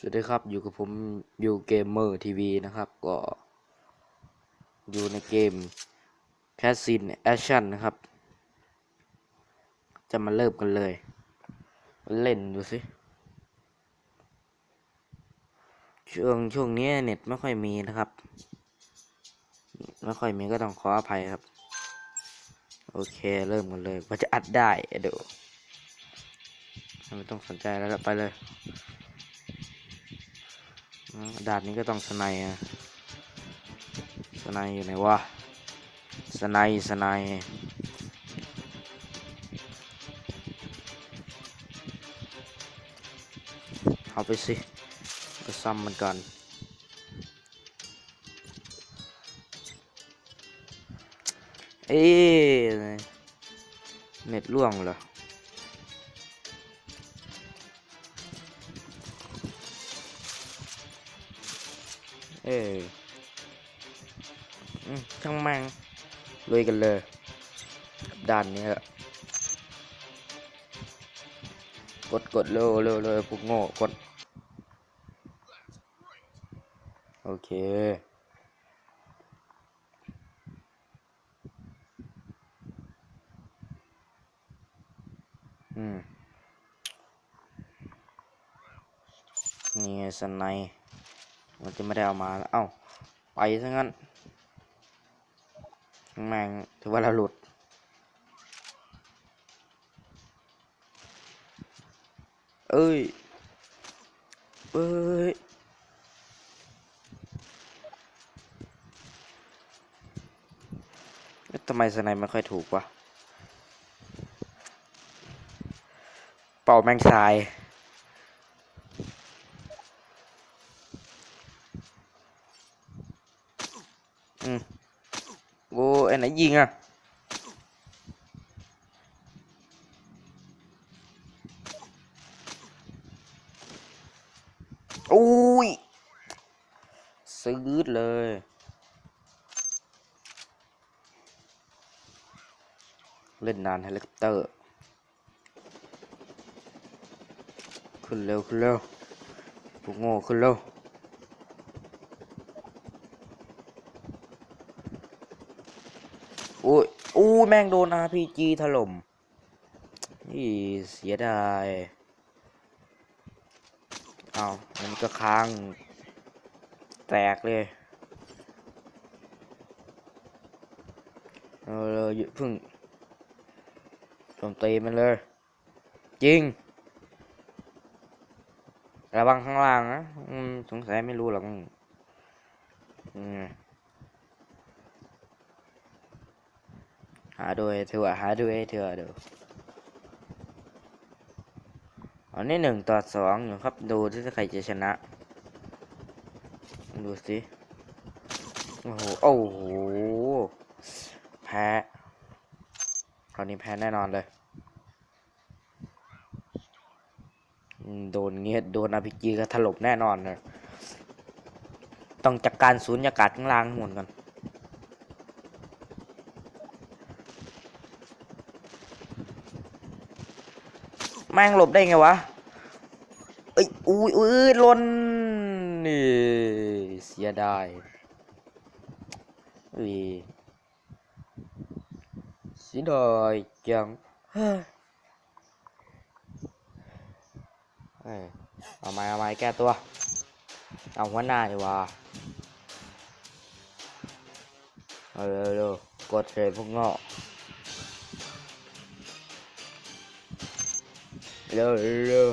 สวัสดีครับอยู่กับผมอยู่เกมเมอร์ทีวีนะครับ ก็ อยู่ในเกม c a s i n Action นนะครับ จะมาเริ่มกันเลย เล่นดูสิ ช่วงช่วงนี้เน็ตไม่ค่อยมีนะครับ ไม่ค่อยมีก็ต้องขออภัยครับ โอเคเริ่มกันเลยว่าจะอัดได้เดี๋ยวไม่ต้องสนใจแล้วไปเลย ดานนี้ก็ต้องสไนอะสไนอยู่ไหนวะสไนสไนเอาไปสิไปซ้ำมันก่อนเอ๊เน็ตล่วงเหรอ เออช่างแมงลุยกันเลยกับด้านนี้อะกดกดเร็วเร็วเร็วพวกโง่กด โอเคอืมนี่สไนด์ มันจะไม่ได้เอามาแล้ว เอ้า ไปซะงั้นแม่งถือว่าเราหลุด เอ้ย เอ้ยเอ๊ะทำไมสไนไม่ค่อยถูกวะ เป่าแมงสาย อืมโอ้ไอ้ไหน ยิงอะอุ้ยซื้อเลย เล่นนานเฮลิคอปเตอร์ ขึ้นเร็ว ขึ้นเร็วพวกโง่ขึ้นเร็ว อุ้ยอู้ แม่งโดน RPG ถล่มนี่เสียดาย เอามันก็ค้าง แตกเลยเออเพึ่งโจมตีมันเลย จริง ระวังข้างล่างนะอืมสงสัยไม่รู้หรอกอืม หาดูเถอะหาดูเถอะเดี๋ยวอันนี้หนึ่งต่อสองอยู่ครับดูที่ใครจะชนะ ดูสิโอ้โหโอ้โหแพ้คราวนี้แพ้แน่นอนเลย โดนเงี้ยโดนอาพีจีก็ถล่มแน่นอนเลยต้องจัดการศูนย์อากาศข้างล่างหมดก่อน ม่งหลบได้ไงวะเอ้ยอุ้ยอุ้ยลนนี่เสียดายอุ้ยเสียดายจังเฮ้ยเอ้ยเอาไม้เอาไม้แก้ตัว เอาหัวหน้าดีกว่าเอาเร็วเร็วกดเลยพวกเงาะ เร็วเร็ว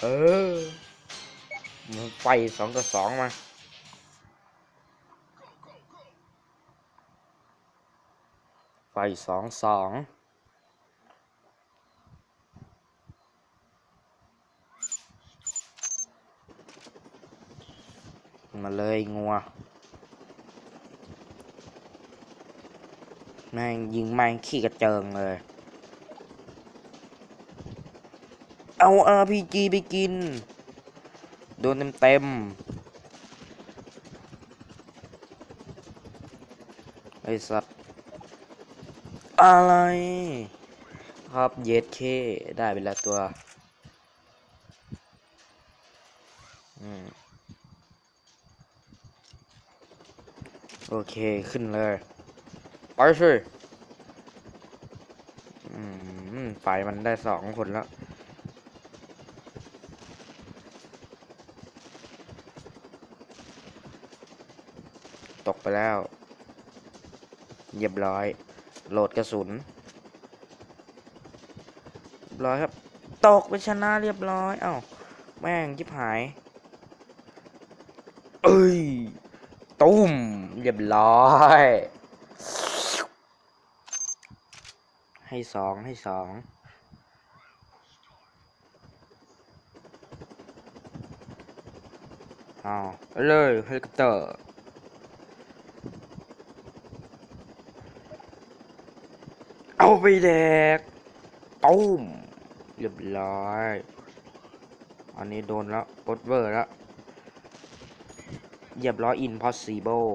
เออมันไฟสองต่อสองมาไฟสองสองมาเลยงัว แม่งยิงแม่งขี้กระเจิงเลย เอา RPG ไปกิน โดนเต็มเต็มไอสัตว์ อะไร ครับเยสเคได้ไปแล้วตัวอโอเค ขึ้นเลยไปสิไฟมันได้สองคนแล้ว ตกไปแล้วเรียบร้อย โหลดกระสุนเรียบร้อยครับ ตกไปชนะเรียบร้อย เอ้า แม่งจิบหาย เอ้ย ตุ้ม เรียบร้อย ให้สองให้สองอ้าวเลยเฮลิคอปเตอร์ เอาไปแดกตุ้มเรียบร้อย อันนี้โดนแล้วกดเวอร์แล้วเรียบร้อย impossible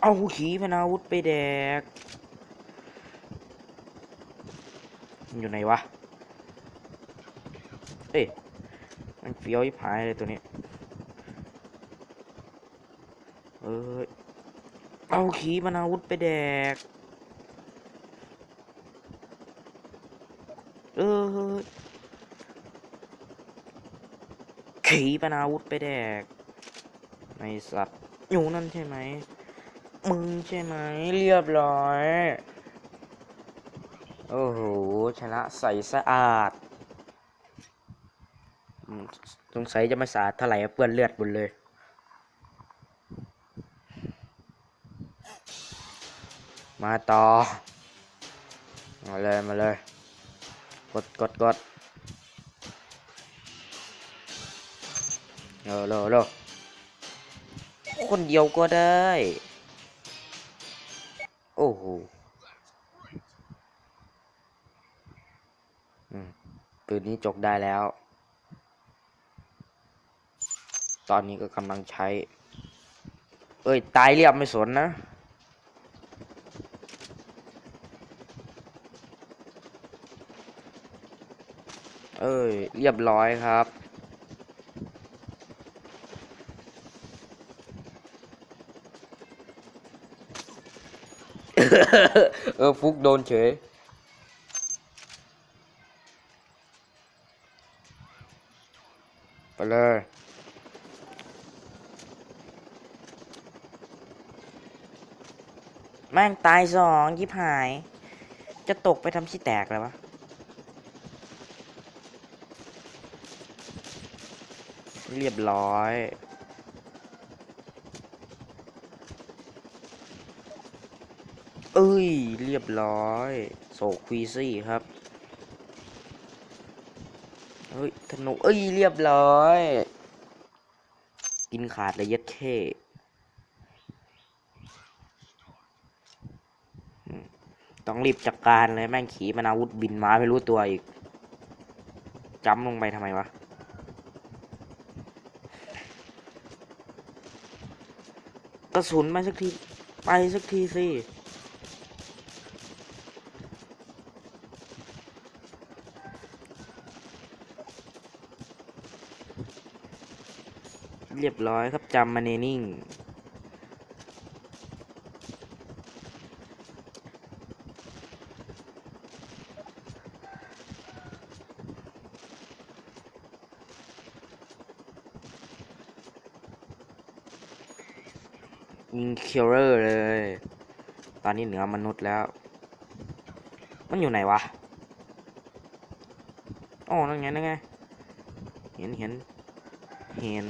เอาขีพนาวุธไปแดกมันอยู่ไหนวะ เอ้ยมันเฟี้ยวยิบหายเลยตัวนี้ เอ้ย เอาขีพนาวุธไปแดก เออขีปนาวุธไปแดกไอสัตว์อยู่นั่นใช่ไหม มึงใช่ไหม เรียบร้อย โอ้โห ชนะใสสะอาด สงสัยจะไม่สะอาดเท่าไหร่เปื้อนเลือดหมดเลย มาต่อ มาเลย มาเลย กดกดกดเร็วเร็วเร็วคนเดียวก็ได้ โอ้โหอืมปืนนี้จกได้แล้ว ตอนนี้ก็กำลังใช้ เอ้ย ตายเรียบไม่สนนะ เอ้ยเรียบร้อยครับ เออฟุกโดนเฉยไปเลยแม่งตายสองยิบหาย จะตกไปทำชี้แตกเลยวะ เรียบร้อย เอ้ย เรียบร้อย โศกควีซี่ครับ เฮ้ย ธนู เอ้ย เรียบร้อย กินขาดเลยย็ดเข้อืมต้องรีบจัดการเลยแม่งขี่มันอาวุธบินมาไม่รู้ตัวอีกจำลงไปทำไมวะ กระสุนมาสักที ไปสักทีสิเรียบร้อยครับจำมาเนนิ่ง ยิงเคิลเลอร์เลย ตอนนี้เหนือมนุษย์แล้ว มันอยู่ไหนวะอ๋อนั่นไงนั่นไง เห็นเห็น เห็น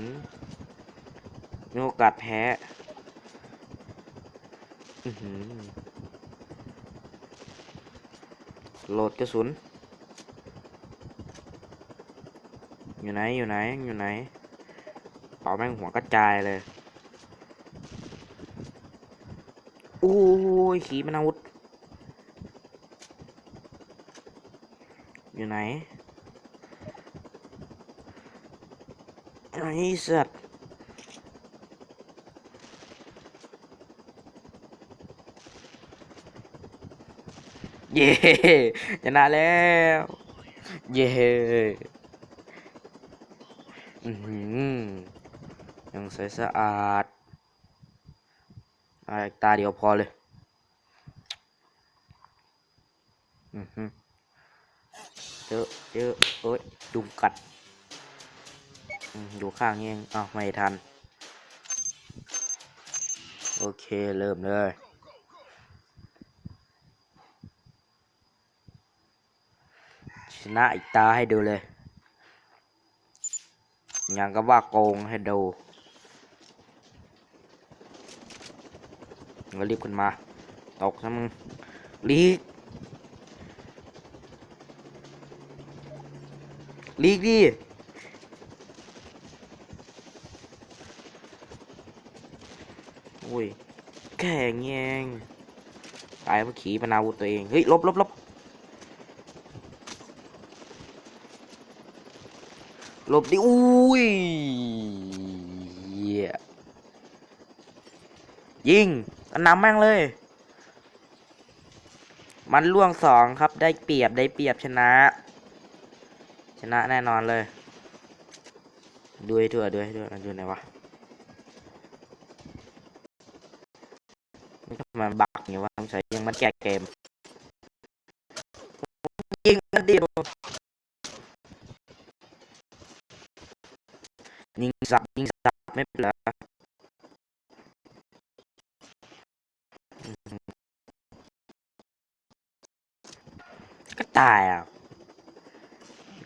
มีโอกาสแพ้ อือหือโหลดกระสุน อยู่ไหน อยู่ไหน อยู่ไหนเป่าแม่งหัวกระจายเลย โอ้ ยขีปนาวุธ อยู่ไหนไอ้สัตว์เย้ชนะแล้ว เย้อือหือยังใสสะอาดอะไรตาเดียวพอเลย อือฮึ เจอเอเอ้ยดุมกัดอยู่ข้างนี้เองอ้าวไม่ทัน โอเคเริ่มเลยชนะอีกตาให้ดูเลยอยังก็ว่าโกงให้ดูก็รีบขึ้นมา ตกนะมึงลีก ลีกดิโอ้ยแค่งยงตายเพราะขี่ปนาวุธตัวเอง เฮ้ย ลบลบลบลบดิ อุ้ย ยิงอันนำแม่งเลย มันล่วงสองครับ ได้เปรียบ ได้เปรียบชนะ นะแน่นอนเลยดูให้ทั่วดูให้ทั่วดูไหนวะมันทำไมบักอย่างวะสงสัยยังมันแก้เกมยิงกันดิยิงสับยิงสับไม่เป็นไรก็ตายอะ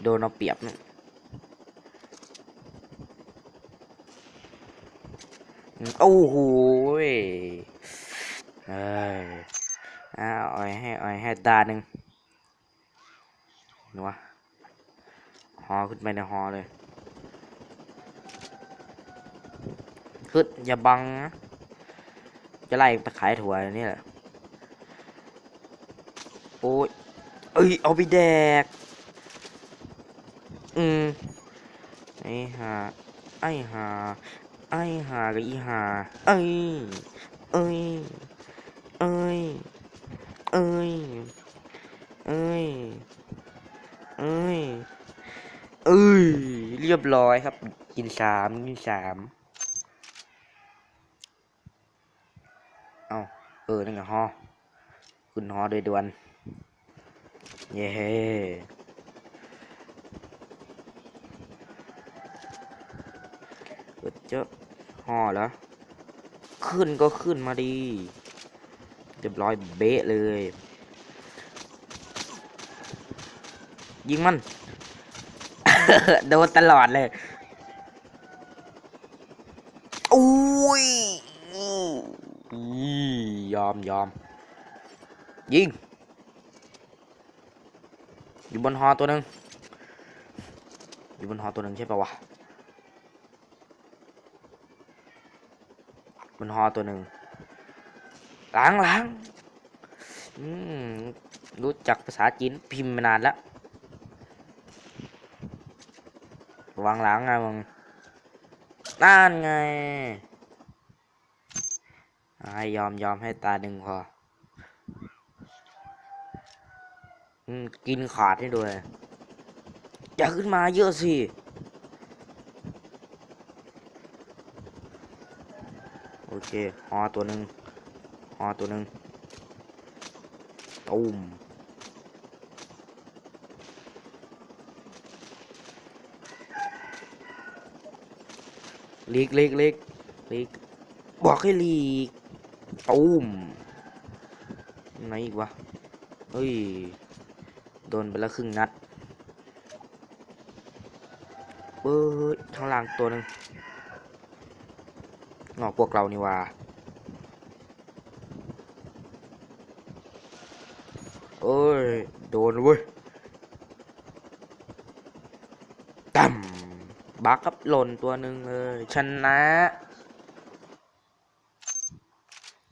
โดนเอาเปรียบเนี่ยโอ้โหยเอ้ยอ้าอ่อยให้อ่อยให้ตาหนึ่งนูวะฮอขึ้นไปในฮอเลย ขึ้นอย่าบังนะจะไล่ไปขายถั่วนี่แหละ โอ้ย เอ้ย เอาไปแดก อืมไอ้ห่าไอ้ห่าไอ้ห่ากับอีห่าเอ้ยเอ้ยเอ้ยเอ้ยเอ้ยเอ้ยเอ้ยเรียบร้อยครับ กินสามกินสามเอาเออนั่นไงฮอขึ้นฮอโดยด่วนเย้ เออเจ้าห่อแล้ว ขึ้นก็ขึ้นมาดี เรียบร้อยเบะเลย ยิงมัน โดนตลอดเลยอุ้ยยอมยอม ยิง อยู่บนหอตัวหนึ่งอยู่บนหอตัวหนึ่งใช่ปะวะ บนหอตัวหนึ่งล้างล้างรู้จักภาษาจีนพิมพ์มานานแล้ววางหล้างไงมึงนั่นไงให้ยอมยอมให้ตาหนึ่งพอกินขาดให้ด้วย อย่าขึ้นมาเยอะสิ โอ เคฮอตัวหนึ่งฮอตัวหนึ่งตูมลีกลีกลีกลีกบอกให้ลีกตูมไหนอีกวะเฮ้ย โดนไปแล้วครึ่งนัดเบ้ยข้างล่างตัวหนึ่ง นอกพวกเรานี่ว่าเอ้ย โดนเว้ยต่ำบักกับหล่นตัวหนึ่งเลย ชนะ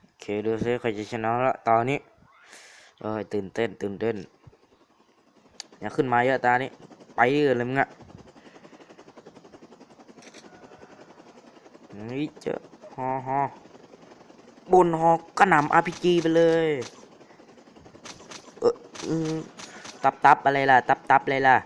โอเคดูซิใครจะชนะละตอนนี้เอ้ยตื่นเต้น ตื่นเต้นอย่าขึ้นมาเยอะตานี้ไปเลยมึงอะนี่เจอ ฮอฮอบนฮอกระหน่ำ RPG ไปเลย เออตับตับอะไรล่ะ ตับตับอะไรล่ะ